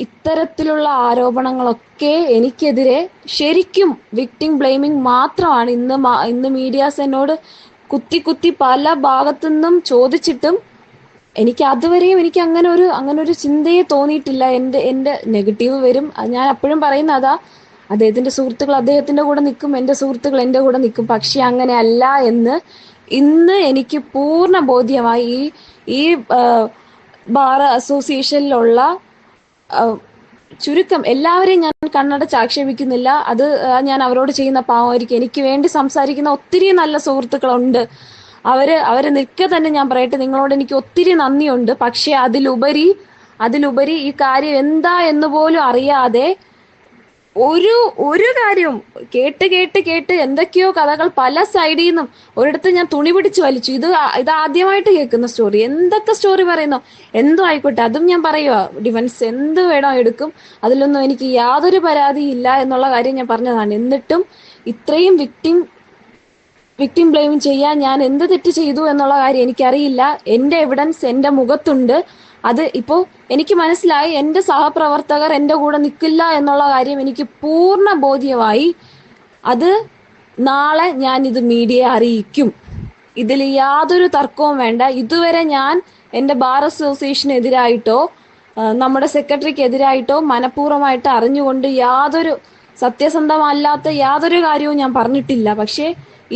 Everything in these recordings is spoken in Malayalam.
ഇത്തരത്തിലുള്ള ആരോപണങ്ങളൊക്കെ എനിക്കെതിരെ ശരിക്കും വിക്ടിം ബ്ലെയിമിംഗ് മാത്രമാണ് ഇന്ന് ഇന്ന് മീഡിയാസ് എന്നോട് കുത്തി കുത്തി പല ഭാഗത്തുനിന്നും ചോദിച്ചിട്ടും എനിക്ക് അതുവരെയും എനിക്ക് അങ്ങനെ ഒരു അങ്ങനെ ഒരു ചിന്തയെ തോന്നിയിട്ടില്ല. എന്റെ എന്റെ നെഗറ്റീവ് വരും. ഞാൻ അപ്പോഴും പറയുന്ന അതാ അദ്ദേഹത്തിന്റെ സുഹൃത്തുക്കൾ അദ്ദേഹത്തിന്റെ കൂടെ നിൽക്കും എന്റെ സുഹൃത്തുക്കൾ എന്റെ കൂടെ നിൽക്കും. പക്ഷെ അങ്ങനെ അല്ല എന്ന് ഇന്ന് എനിക്ക് പൂർണ ബോധ്യമായി ഈ ബാർ അസോസിയേഷനിലുള്ള ചുരുക്കം എല്ലാവരെയും ഞാൻ കണ്ണടച്ച് ആക്ഷേപിക്കുന്നില്ല അത് ഞാൻ അവരോട് ചെയ്യുന്ന പാവമായിരിക്കും. എനിക്ക് വേണ്ടി സംസാരിക്കുന്ന ഒത്തിരി നല്ല സുഹൃത്തുക്കളുണ്ട്. അവർ അവരെ നിൽക്കെ തന്നെ ഞാൻ പറയട്ടെ നിങ്ങളോട് എനിക്ക് ഒത്തിരി നന്ദിയുണ്ട്. പക്ഷെ അതിലുപരി അതിലുപരി ഈ കാര്യം എന്താ എന്ന് പോലും അറിയാതെ ഒരു ഒരു കാര്യവും കേട്ട് കേട്ട് കേട്ട് എന്തൊക്കെയോ കഥകൾ പല സൈഡിൽ നിന്നും ഒരിടത്ത് ഞാൻ തുണി പിടിച്ച് വലിച്ചു. ഇത് ഇത് ആദ്യമായിട്ട് കേൾക്കുന്ന സ്റ്റോറി എന്തൊക്കെ സ്റ്റോറി പറയുന്നു? എന്തോ ആയിക്കോട്ടെ. അതും ഞാൻ പറയുക ഡിഫൻസ് എന്ത് വേണോ എടുക്കും. അതിലൊന്നും എനിക്ക് യാതൊരു പരാതിയില്ല എന്നുള്ള കാര്യം ഞാൻ പറഞ്ഞതാണ്. എന്നിട്ടും ഇത്രയും വിക്ടിം വിക്ടിം ബ്ലെയിം ചെയ്യാൻ ഞാൻ എന്ത് തെറ്റ് ചെയ്തു എന്നുള്ള കാര്യം എനിക്കറിയില്ല. എന്റെ എവിഡൻസ് എന്റെ മുഖത്തുണ്ട്. അത് ഇപ്പോ എനിക്ക് മനസ്സിലായി എന്റെ സഹപ്രവർത്തകർ എന്റെ കൂടെ നിൽക്കില്ല എന്നുള്ള കാര്യം എനിക്ക് പൂർണ ബോധ്യമായി. അത് നാളെ ഞാൻ ഇത് മീഡിയയെ അറിയിക്കും. ഇതിൽ യാതൊരു തർക്കവും വേണ്ട. ഇതുവരെ ഞാൻ എന്റെ ബാർ അസോസിയേഷനെതിരായിട്ടോ നമ്മുടെ സെക്രട്ടറിക്ക് എതിരായിട്ടോ മനഃപൂർവമായിട്ട് അറിഞ്ഞുകൊണ്ട് യാതൊരു സത്യസന്ധമല്ലാത്ത യാതൊരു കാര്യവും ഞാൻ പറഞ്ഞിട്ടില്ല. പക്ഷേ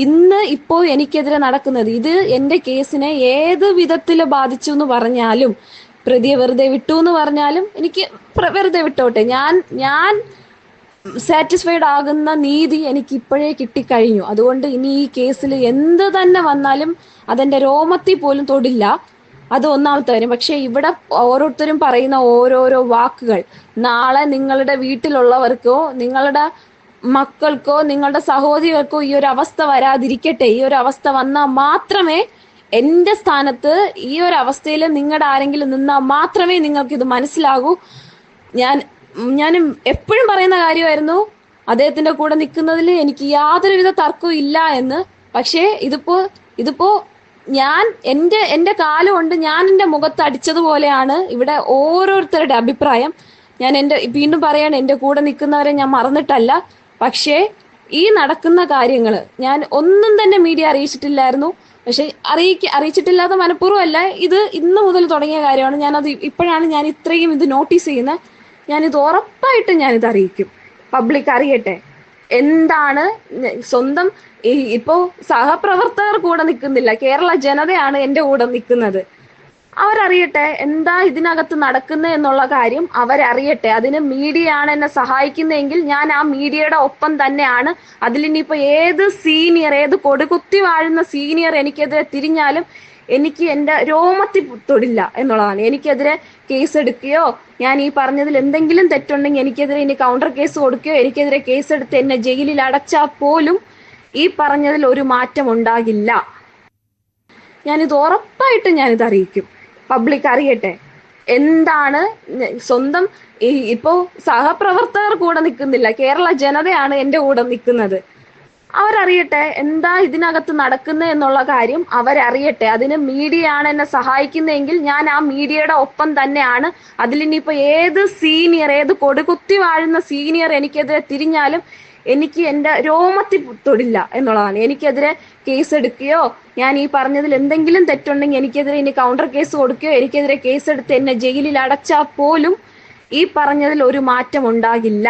ഇന്ന് ഇപ്പോൾ എനിക്കെതിരെ നടക്കുന്നത് ഇത് എന്റെ കേസിനെ ഏത് വിധത്തിൽ ബാധിച്ചു എന്ന് പറഞ്ഞാലും പ്രതിയെ വെറുതെ വിട്ടു എന്ന് പറഞ്ഞാലും എനിക്ക് വെറുതെ വിട്ടോട്ടെ. ഞാൻ ഞാൻ സാറ്റിസ്ഫൈഡ് ആകുന്ന നീതി എനിക്ക് ഇപ്പോഴേ കിട്ടിക്കഴിഞ്ഞു. അതുകൊണ്ട് ഇനി ഈ കേസിൽ എന്ത് തന്നെ വന്നാലും അതെന്റെ രോമത്തിൽ പോലും തൊടില്ല. അത് ഒന്നാമത്തെ കാര്യം. പക്ഷെ ഇവിടെ ഓരോരുത്തരും പറയുന്ന ഓരോരോ വാക്കുകൾ. നാളെ നിങ്ങളുടെ വീട്ടിലുള്ളവർക്കോ നിങ്ങളുടെ മക്കൾക്കോ നിങ്ങളുടെ സഹോദരികൾക്കോ ഈ ഒരു അവസ്ഥ വരാതിരിക്കട്ടെ. ഈ ഒരു അവസ്ഥ വന്നാൽ മാത്രമേ എന്റെ സ്ഥാനത്ത് ഈ ഒരു അവസ്ഥയിൽ നിങ്ങളുടെ ആരെങ്കിലും നിന്നാൽ മാത്രമേ നിങ്ങൾക്ക് ഇത് മനസ്സിലാകൂ. ഞാൻ ഞാൻ എപ്പോഴും പറയുന്ന കാര്യമായിരുന്നു അദ്ദേഹത്തിന്റെ കൂടെ നിൽക്കുന്നതിൽ എനിക്ക് യാതൊരുവിധ തർക്കവും ഇല്ല എന്ന്. പക്ഷേ ഇതിപ്പോ ഇതിപ്പോ ഞാൻ എന്റെ എന്റെ കാലം കൊണ്ട് ഞാൻ എന്റെ മുഖത്ത് അടിച്ചതുപോലെയാണ് ഇവിടെ ഓരോരുത്തരുടെ അഭിപ്രായം. ഞാൻ എന്റെ വീണ്ടും പറയാണ് എന്റെ കൂടെ നിൽക്കുന്നവരെ ഞാൻ മറന്നിട്ടല്ല. പക്ഷേ ഈ നടക്കുന്ന കാര്യങ്ങൾ ഞാൻ ഒന്നും തന്നെ മീഡിയ അറിയിച്ചിട്ടില്ലായിരുന്നു. പക്ഷെ അറിയിക്ക അറിയിച്ചിട്ടില്ലാത്ത മനഃപൂർവമല്ല ഇത് ഇന്ന് മുതൽ തുടങ്ങിയ കാര്യമാണ്. ഞാനത് ഇപ്പോഴാണ് ഞാൻ ഇത്രയും ഇത് നോട്ടീസ് ചെയ്യുന്നത്. ഞാനിത് ഉറപ്പായിട്ടും ഞാനിത് അറിയിക്കും. പബ്ലിക് അറിയട്ടെ. എന്താണ് സ്വന്തം ഇപ്പോ സഹപ്രവർത്തകർ കൂടെ നിൽക്കുന്നില്ല കേരള ജനതയാണ് എന്റെ കൂടെ നിൽക്കുന്നത് അവരറിയട്ടെ എന്താ ഇതിനകത്ത് നടക്കുന്നത് എന്നുള്ള കാര്യം അവരറിയട്ടെ. അതിന് മീഡിയ ആണ് എന്നെ സഹായിക്കുന്നതെങ്കിൽ ഞാൻ ആ മീഡിയയുടെ ഒപ്പം തന്നെയാണ്. അതിലിനിയിപ്പോ ഏത് സീനിയർ ഏത് കൊടുകുത്തി വാഴുന്ന സീനിയർ എനിക്കെതിരെ തിരിഞ്ഞാലും എനിക്ക് എന്റെ രോമത്തിൽ തൊടില്ല എന്നുള്ളതാണ്. എനിക്കെതിരെ കേസ് എടുക്കുകയോ ഞാൻ ഈ പറഞ്ഞതിൽ എന്തെങ്കിലും തെറ്റുണ്ടെങ്കിൽ എനിക്കെതിരെ ഇനി കൗണ്ടർ കേസ് കൊടുക്കുകയോ എനിക്കെതിരെ കേസ് എടുത്ത് എന്നെ ജയിലിൽ അടച്ചാൽ പോലും ഈ പറഞ്ഞതിൽ ഒരു മാറ്റം ഉണ്ടാകില്ല. ഞാനിത് ഉറപ്പായിട്ടും ഞാനിത് അറിയിക്കും. പബ്ലിക് അറിയട്ടെ. എന്താണ് സ്വന്തം ഇപ്പോ സഹപ്രവർത്തകർ കൂടെ നിൽക്കുന്നില്ല. കേരള ജനതയാണ് എന്റെ കൂടെ നിൽക്കുന്നത്. അവരറിയട്ടെ എന്താ ഇതിനകത്ത് നടക്കുന്നത് എന്നുള്ള കാര്യം അവരറിയട്ടെ. അതിന് മീഡിയ ആണ് എന്നെ സഹായിക്കുന്നതെങ്കിൽ ഞാൻ ആ മീഡിയയുടെ ഒപ്പം തന്നെയാണ്. അതിലിനിയിപ്പോ ഏത് സീനിയർ ഏത് കൊടുകുത്തി വാഴുന്ന സീനിയർ എനിക്കെതിരെ തിരിഞ്ഞാലും എനിക്ക് എന്റെ രോമത്തിൽ തൊടില്ല എന്നുള്ളതാണ്. എനിക്കെതിരെ കേസ് എടുക്കുകയോ ഞാൻ ഈ പറഞ്ഞതിൽ എന്തെങ്കിലും തെറ്റുണ്ടെങ്കിൽ എനിക്കെതിരെ ഇനി കൗണ്ടർ കേസ് കൊടുക്കുകയോ എനിക്കെതിരെ കേസ് എടുത്ത് എന്നെ ജയിലിൽ അടച്ചാൽ പോലും ഈ പറഞ്ഞതിൽ ഒരു മാറ്റം ഉണ്ടാകില്ല.